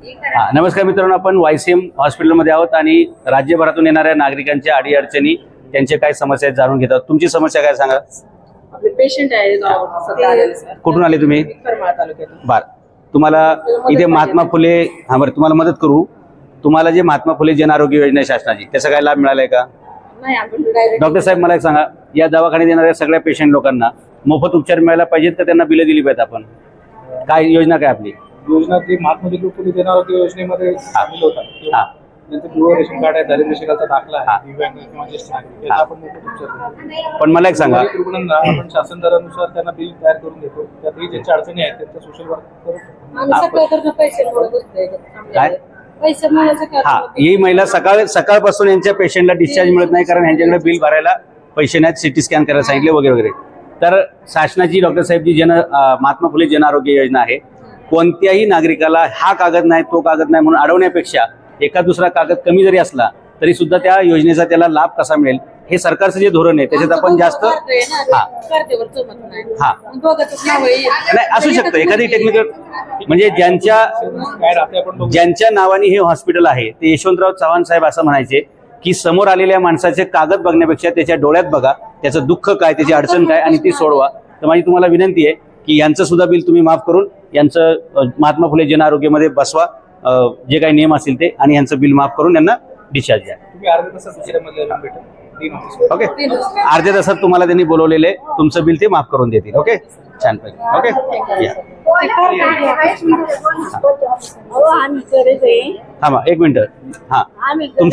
हा नमस्कार मित्रांनो आपण वायसीएम हॉस्पिटलमध्ये आहोत आणि राज्यभरातून येणाऱ्या नागरिकांच्या अडीअडचणी त्यांचे काय समस्या आहेत जाणून घेतात. तुमची समस्या काय सांगा? आपले पेशंट आहे. कुठून आले तुम्ही? बर. तुम्हाला इथे महात्मा फुले हा बरं तुम्हाला मदत करू. तुम्हाला जे महात्मा फुले जन आरोग्य योजना आहे शासनाची त्याचा काय लाभ मिळालाय का? डॉक्टर साहेब मला एक सांगा. या दवाखान्यात येणाऱ्या सगळ्या पेशंट लोकांना मोफत उपचार मिळायला पाहिजेत का? त्यांना बिलं दिली पाहिजेत आपण? काय योजना काय आपली? योजना ती महात्मा ज्योतिबा फुले जन आरोग्य योजनेमध्ये सामील होतात. हा. त्यांचं पिवळं रेशन कार्ड आहे दारिद्र्य शिकायचा दाखला हा. आहे दिव्यांग किंवा ज्येष्ठ नागरिक. याचा आपण मोफत उपचार देतो पण मला एक सांगा. रुग्णांना आपण शासन दरानुसार त्यांना बिल तयार करून देतो. त्यातही ज्यांच्या अडचणी आहेत त्यांचा सोशल वर्क काय? हा. ही महिला सकाळ सकाळपासून यांच्या पेशंटला डिस्चार्ज मिळत नाही कारण यांच्याकडे बिल भरायला पैसे नाहीत सिटी स्कॅन करायला सांगितले वगैरे वगैरे. तर शासनाची डॉक्टर साहेबची जन अं, महात्मा फुले जन आरोग्य योजना आहे. कोणत्याही नागरिकाला हा कागद नाही तो कागद नाही म्हणून अडवण्यापेक्षा एका दुसरा कागद कमी जरी असला तरी सुद्धा त्या योजनेचा त्याला लाभ कसा मिळेल हे सरकारचं जे धोरण आहे त्याच्यात आपण जास्त हा नाही हा. मग दोघांचंच नाव आहे. नाही असू शकतं एखादी टेक्निकल म्हणजे ज्यांच्या. ज्यांच्या नावाने हे हॉस्पिटल आहे ते यशवंतराव चव्हाण साहेब असं म्हणायचे की समोर आलेल्या माणसाचे कागद बघण्यापेक्षा त्याच्या डोळ्यात बघा त्याचं दुःख काय त्याची अडचण काय आणि ती सोडवा तर माझी तुम्हाला विनंती आहे की यांचं सुद्धा बिल तुम्ही माफ करून यांचं महात्मा फुले जन आरोग्यमध्ये बसवा जे काही नियम असतील ते आणि यांचं बिल माफ करून यांना डिस्चार्ज द्या. ओके अर्ध्या तासात तुम्हाला त्यांनी बोलवलेले तुमचं बिल ते माफ करून देतील. ओके छानपैकी ओके या. आहे थांबा एक मिनिट. हां. तुम